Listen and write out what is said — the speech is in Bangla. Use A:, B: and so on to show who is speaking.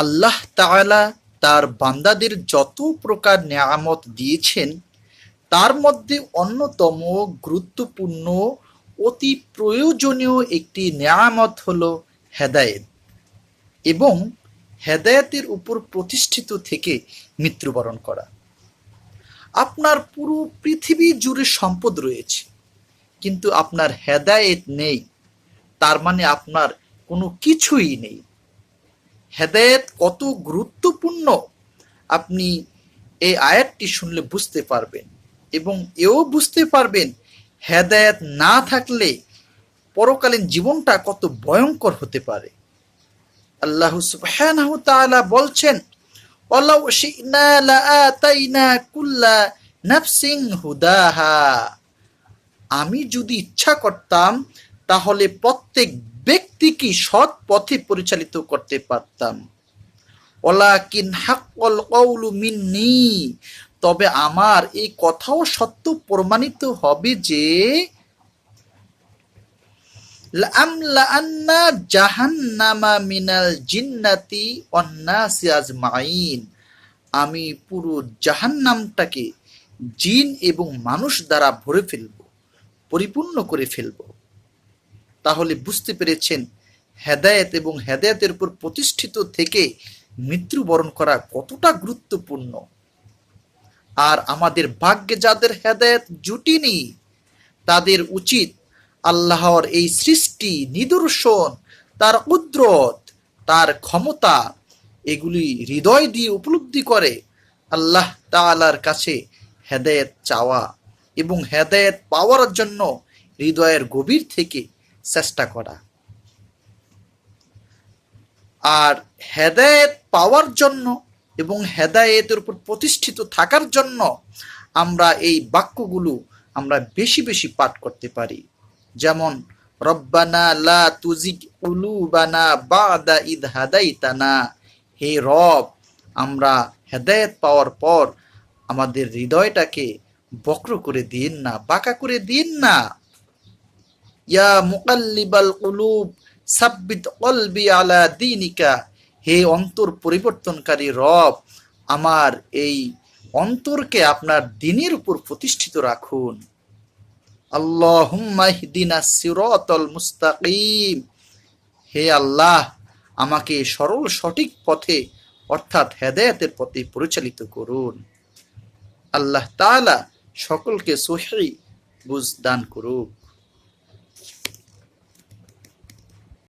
A: আল্লাহ তাআলা তার বান্দাদের যত প্রকার নিয়ামত দিয়েছেন, তার মধ্যে অন্যতম গুরুত্বপূর্ণ, অতি প্রয়োজনীয় একটি নিয়ামত হল হেদায়েত। এবং হেদায়েতের উপর প্রতিষ্ঠিত থেকে মৃত্যুবরণ করা। আপনার পুরো পৃথিবী জুড়ে সম্পদ রয়েছে, কিন্তু আপনার হেদায়েত নেই। তার মানে আপনার কোনো কিছুই নেই। হেদায়েত কত গুরুত্বপূর্ণ আপনি এই আয়াতটি শুনলে বুঝতে পারবেন এবং এও বুঝতে পারবেন হেদায়েত না থাকলে পরকালীন জীবনটা কত ভয়ঙ্কর হতে পারে। আল্লাহ সুবহানাহু তাআলা বলছেন, ওয়ালাউ শি'না লাআতাইনা কুল্লা নাফসিন হুদাহা। আমি যদি ইচ্ছা করতাম, তাহলে প্রত্যেক ব্যক্তিকে সৎ পথে পরিচালিত করতে পারতাম? ওলাকিন হাক্কল কৌলু মিন্নি। তবে আমার এই কথাও সত্য প্রমাণিত হবে যে জাহান্নামা মিনাল জিন্নাতি আজমাইন আমি পুরো জাহান্নামটাকে জিন এবং মানুষ দ্বারা ভরে ফেলব, পরিপূর্ণ করে ফেলব। তাহলে বুঝতে পেরেছেন, হেদায়েত এবং হেদায়েতের উপর প্রতিষ্ঠিত থেকে মৃত্যুবরণ করা কতটা গুরুত্বপূর্ণ। আর আমাদের ভাগ্যে যাদের হেদায়েত জুটিনি তাদের উচিত আল্লাহর এই সৃষ্টি, নিদর্শন, তার কুদরত, তার ক্ষমতা, এগুলি হৃদয় দিয়ে উপলব্ধি করে আল্লাহ তাআলার কাছে হেদায়েত চাওয়া এবং হেদায়েত পাওয়ার জন্য হৃদয়ের গভীর থেকে চেষ্টা করা। আর হেদায়েত পাওয়ার জন্য এবং হেদায়েতের উপর প্রতিষ্ঠিত থাকার জন্য আমরা এই বাক্যগুলো আমরা বেশি বেশি পাঠ করতে পারি। যেমন, রব্বানা লা তুজিগ উলুবানা বাদা ইদ হাদাইতানা। হে রব, আমরা হেদায়েত পাওয়ার পর আমাদের হৃদয়টাকে বক্র করে দিন না, বাঁকা করে দিন না। ইয়া মুকাল্লিবাল কুলুব, সাব্বিত কলবি আলা দিনিকা, হে অন্তর পরিবর্তনকারী রব, আমার এই অন্তরকে আপনার দিনের উপর প্রতিষ্ঠিত রাখুন। আল্লাহুম্মা ইহদিনা সিরাতাল মুস্তাকিম, হে আল্লাহ, আমাকে সরল সঠিক পথে, অর্থাৎ হেদায়েতের পথে পরিচালিত করুন। আল্লাহ তাআলা সকলকে সহি বুঝ দান করুক।